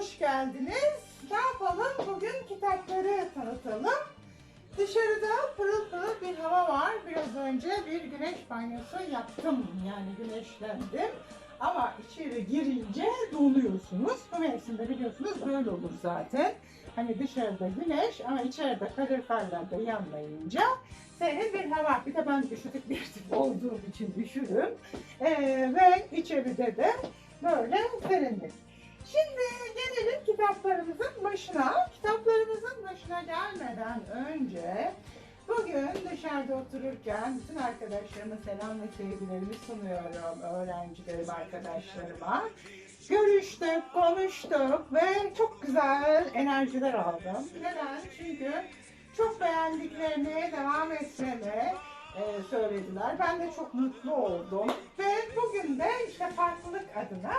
hoş geldiniz. Ne yapalım? Bugün kitapları tanıtalım. Dışarıda pırıl pırıl bir hava var. Biraz önce bir güneş banyosu yaptım. Yani güneşlendim. Ama içeri girince donuyorsunuz. Bu mevsimde biliyorsunuz böyle olur zaten. Hani dışarıda güneş ama içeride kaloriferler de yanmayınca serin bir hava. Bir de ben üşütük bir tip olduğum için üşürüm. Ee, ve içeride de böyle serinlik. Şimdi gelelim kitaplarımızın başına. Kitaplarımızın başına gelmeden önce bugün dışarıda otururken bütün arkadaşlarıma selam ve sevgilerimi sunuyorum. Öğrencilerim, arkadaşlarıma. Görüştük, konuştuk ve çok güzel enerjiler aldım. Neden? Çünkü çok beğendiklerini devam etmemi e, söylediler. Ben de çok mutlu oldum. Ve bugün de işte farklılık adına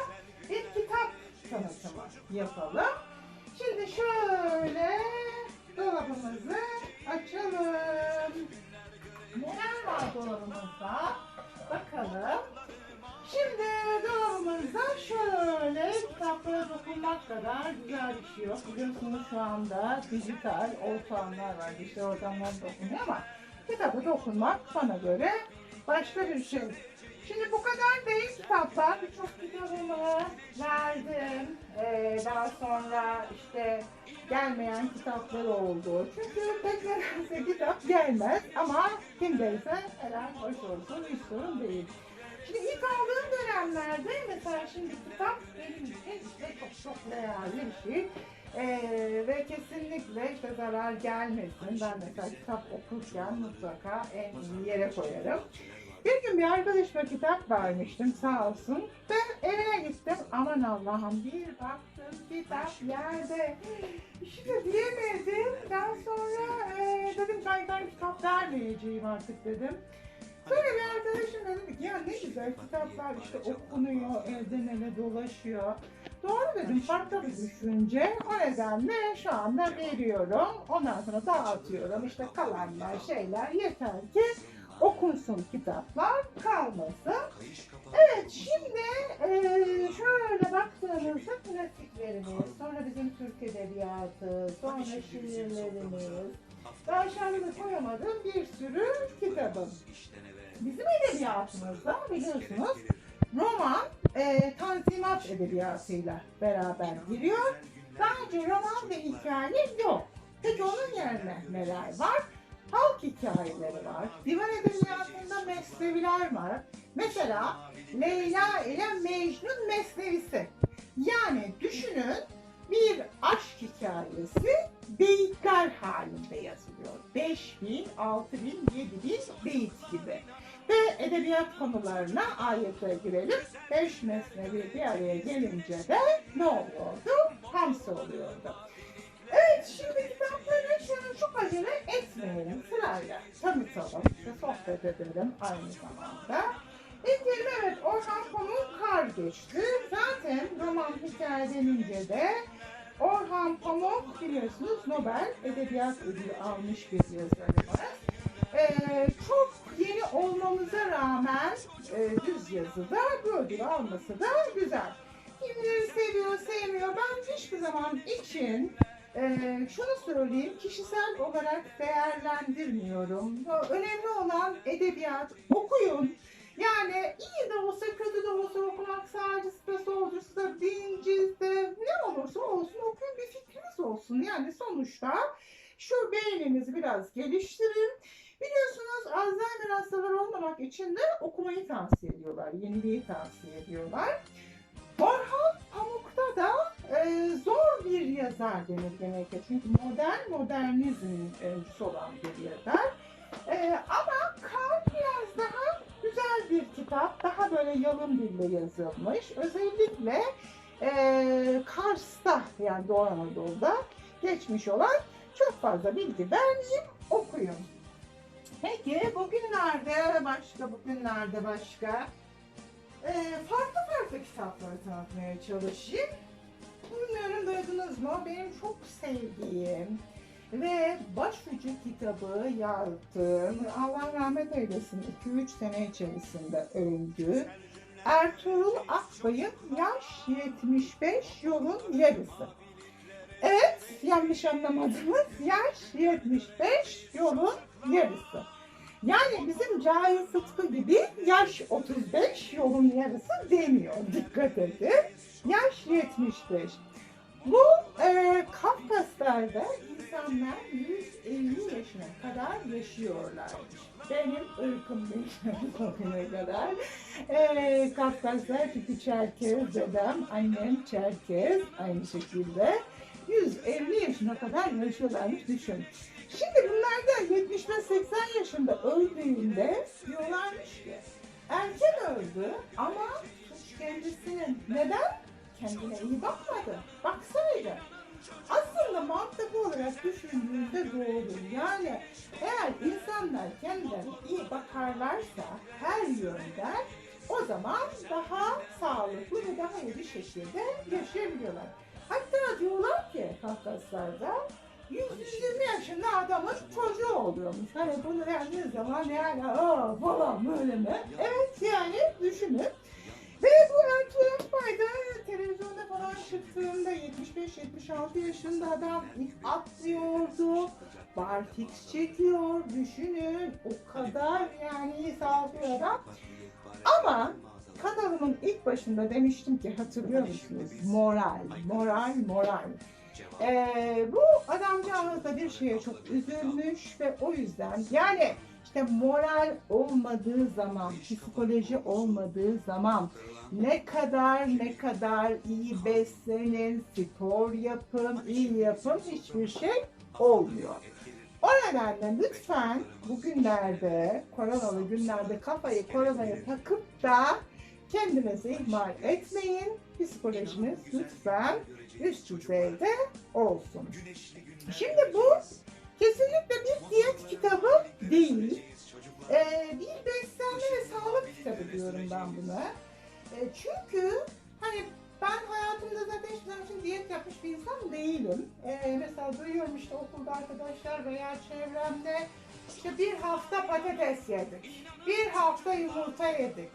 yapalım. Şimdi şöyle dolabımızı açalım. Neler var dolabımızda? Bakalım. Şimdi dolabımızda şöyle kitaplara dokunmak kadar güzel bir şey yok. Biliyorsunuz şu anda dijital ortamlar var. İşte oradanlar dokunuyor ama kitaba dokunmak bana göre başka bir şey. Şimdi bu kadar değil kitaplar. Birçok kitabımı verdim. Ee, daha sonra işte gelmeyen kitaplar oldu. Çünkü pek nedense kitap gelmez ama kimdeyse helal hoş olsun hiç sorun değil. Şimdi ilk aldığım dönemlerde mesela şimdi kitap benim için işte çok çok değerli bir şey. Ee, ve kesinlikle işte zarar gelmesin. Ben mesela kitap okurken mutlaka en iyi yere koyarım. Bir gün bir arkadaşıma kitap vermiştim sağ olsun. Ben eve gittim. Aman Allah'ım bir baktım kitap yerde. İşte diyemedim. Daha sonra e, dedim ben, ben kitap vermeyeceğim artık dedim. Sonra bir arkadaşım dedi ki ya ne güzel kitaplar işte okunuyor, evden eve dolaşıyor. Doğru dedim farklı bir düşünce. O nedenle şu anda veriyorum. Ondan sonra dağıtıyorum. İşte kalanlar şeyler yeter ki okunsun kitaplar kalmasın. Evet şimdi eee, şöyle baktığımızda klasiklerimiz, sonra bizim Türk Edebiyatı, sonra şiirlerimiz, daha şarkıda koyamadığım bir sürü kitabım. Bizim edebiyatımızda biliyorsunuz roman eee tanzimat edebiyatıyla beraber giriyor. Bence roman ve hikaye yok. Peki onun yerine neler var? Halk hikayeleri var. Divan edebiyatında mesneviler var. Mesela Leyla ile Mecnun mesnevisi. Yani düşünün bir aşk hikayesi beyitler halinde yazılıyor. 5000, 6000, 7000 beyit gibi. Ve edebiyat konularına ayete girelim. Beş mesnevi bir araya gelince de ne oluyordu? Hamsi oluyordu. Evet şimdi kitapları şöyle çok acele etmeyelim sırayla tanıtalım işte sohbet edelim aynı zamanda. İlk evet Orhan Pamuk kar geçti. Zaten roman hikaye denince de Orhan Pamuk biliyorsunuz Nobel Edebiyat Ödülü almış bir yazarımız. Ee, çok yeni olmamıza rağmen e, düz yazıda bu ödülü alması da güzel. Kimileri seviyor, sevmiyor. Ben hiçbir zaman için ee, şunu söyleyeyim, kişisel olarak değerlendirmiyorum. Önemli olan edebiyat, okuyun. Yani iyi de olsa, kötü de olsa okumak sağcısı da, solcusu da, dinciz de, ne olursa olsun okuyun bir fikriniz olsun. Yani sonuçta şu beyninizi biraz geliştirin. Biliyorsunuz Alzheimer hastaları olmamak için de okumayı tavsiye ediyorlar, yeniliği tavsiye ediyorlar. Orhan Pamuk'ta da e, zor yazar denir genellikle. Çünkü modern, modernizmin öncüsü olan bir yazar. E, ama Kar biraz daha güzel bir kitap. Daha böyle yalın dille yazılmış. Özellikle e, Kars'ta yani Doğu Anadolu'da geçmiş olan çok fazla bilgi vermeyeyim, okuyun. Peki bugünlerde başka, bugünlerde başka e, farklı farklı kitapları tanıtmaya çalışayım. Bilmiyorum duydunuz mu? Benim çok sevdiğim ve başucu kitabı yazdım. Allah rahmet eylesin. 2-3 sene içerisinde öldü. Ertuğrul Akbay'ın Yaş 75 Yolun Yarısı. Evet, yanlış anlamadınız. Yaş 75 Yolun Yarısı. Yani bizim Cahil Sıtkı gibi yaş 35 yolun yarısı demiyor. Dikkat edin. Yaş 75. Bu e, Kafkaslar'da insanlar 150 yaşına kadar yaşıyorlarmış. Benim ırkım bugüne kadar. E, Kafkaslar çünkü Çerkez, dedem, annem Çerkez aynı şekilde. 150 yaşına kadar yaşıyorlarmış düşün. Şimdi bunlar da 75-80 yaşında öldüğünde diyorlarmış ki erken öldü ama suç kendisinin. Neden? Kendine iyi bakmadı. Baksaydı. Aslında mantıklı olarak düşündüğünde doğru. Yani eğer insanlar kendilerine iyi bakarlarsa her yönden o zaman daha sağlıklı ve daha iyi bir şekilde yaşayabiliyorlar. Hatta diyorlar ki Kafkaslar'da 120 yaşında adamın çocuğu oluyormuş. Hani bunu verdiği zaman yani aa falan böyle mi? Evet yani düşünün. Ve bu Ertuğrul Akbay da televizyonda falan çıktığında 75-76 yaşında adam ilk atlıyordu. Barfix çekiyor. Düşünün o kadar yani sağlıklı adam. Ama kanalımın ilk başında demiştim ki hatırlıyor musunuz? Moral, moral, moral. Ee, bu adamcağız da bir şeye çok üzülmüş ve o yüzden yani işte moral olmadığı zaman, psikoloji olmadığı zaman ne kadar ne kadar iyi beslenin, spor yapın, iyi yapın hiçbir şey olmuyor. O nedenle lütfen bugünlerde, koronalı günlerde kafayı koronaya takıp da kendinizi ihmal etmeyin. Psikolojiniz lütfen üst düzeyde olsun. Şimdi bu kesinlikle bir diyet kitabı değil. Ee, bir beslenme ve sağlık kitabı diyorum ben buna. Ee, çünkü hani ben hayatımda zaten hiçbir zaman için diyet yapmış bir insan değilim. Ee, mesela duyuyorum işte okulda arkadaşlar veya çevremde işte bir hafta patates yedik, bir hafta yumurta yedik.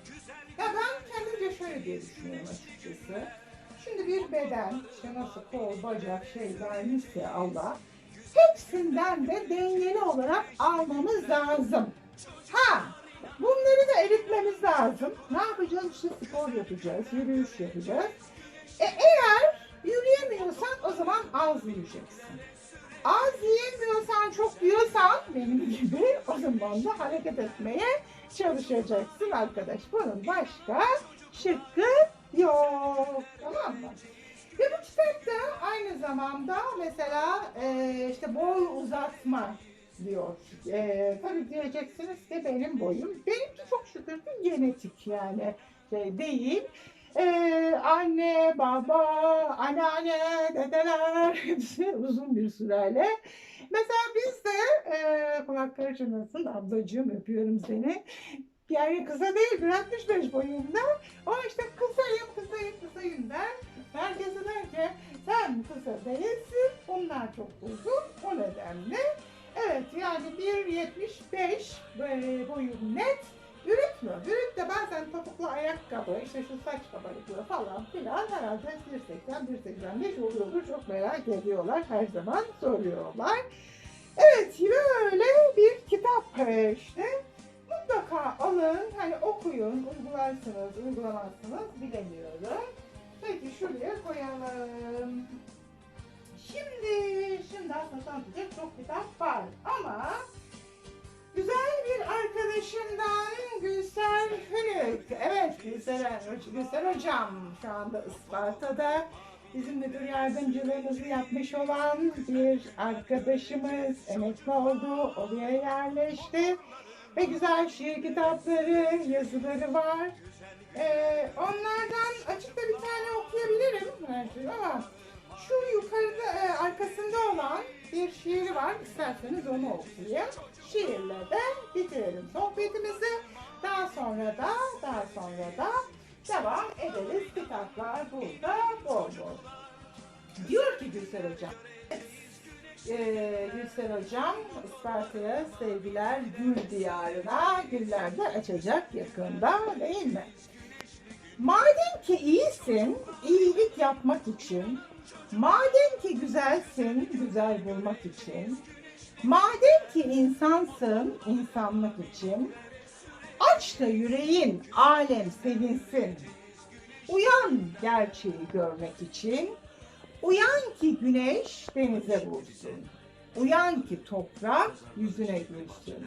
Ya ben kendimce şöyle diye düşünüyorum açıkçası. Şimdi bir beden, işte nasıl kol, bacak şey vermişse Allah, hepsinden de dengeli olarak almamız lazım. Ha, bunları da eritmemiz lazım. Ne yapacağız? İşte spor yapacağız, yürüyüş yapacağız. E eğer yürüyemiyorsan o zaman az yiyeceksin. Az yiyemiyorsan, çok yiyorsan benim gibi o zaman da hareket etmeye çalışacaksın arkadaş. Bunun başka şıkkı yok. Tamam mı? Ve bu kitapta aynı zamanda mesela e, işte boy uzatma diyor. E, tabii diyeceksiniz ki benim boyum. Benimki çok şükür ki genetik yani şey değil. Ee, anne, baba, anneanne, dedeler hepsi uzun bir süreli. Mesela biz de e, kulakları çınlasın ablacığım öpüyorum seni. Yani kısa değil 1.65 boyunda. O işte kısayım kısayım kısayım der. Herkese der ki sen kısa değilsin onlar çok uzun o nedenle. Evet yani 1.75 e, boyum net. Üretmiyor. Üret de bazen topuklu ayakkabı, işte şu saç kabarıklığı falan filan herhalde 1.80-1.85 oluyordur. Çok merak ediyorlar. Her zaman soruyorlar. Evet böyle bir kitap işte. Mutlaka alın, hani okuyun, uygularsınız, uygulamazsınız bilemiyorum. Peki şuraya koyalım. Şimdi, şimdi aslında tanıtacak çok kitap var ama güzel bir arkadaşımdan Gülser Hünük. Evet Gülser, Gülser Hocam şu anda Isparta'da bizim müdür yardımcılığımızı yapmış olan bir arkadaşımız emekli oldu, oraya yerleşti ve güzel şiir kitapları, yazıları var. Ee, onlardan açıkta bir tane okuyabilirim belki ama şu yukarıda e, arkasında olan bir şiiri var. İsterseniz onu okuyayım. Şiirle de bitirelim sohbetimizi. Daha sonra da daha sonra da devam ederiz. Kitaplar burada bol bol. Diyor ki Gülser Hocam. Ee, Gülser Hocam Isparta'ya sevgiler gül diyarına güller de açacak yakında değil mi? Madem ki iyisin, iyilik yapmak için, madem ki güzelsin, güzel bulmak için, madem ki insansın, insanlık için, aç da yüreğin, alem sevinsin. Uyan gerçeği görmek için, uyan ki güneş denize vursun. Uyan ki toprak yüzüne gülsün.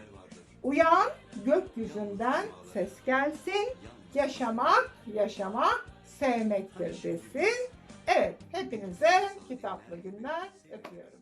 Uyan gökyüzünden ses gelsin. Yaşamak, yaşamak sevmektir desin. Evet, hepinize kitaplı günler öpüyorum.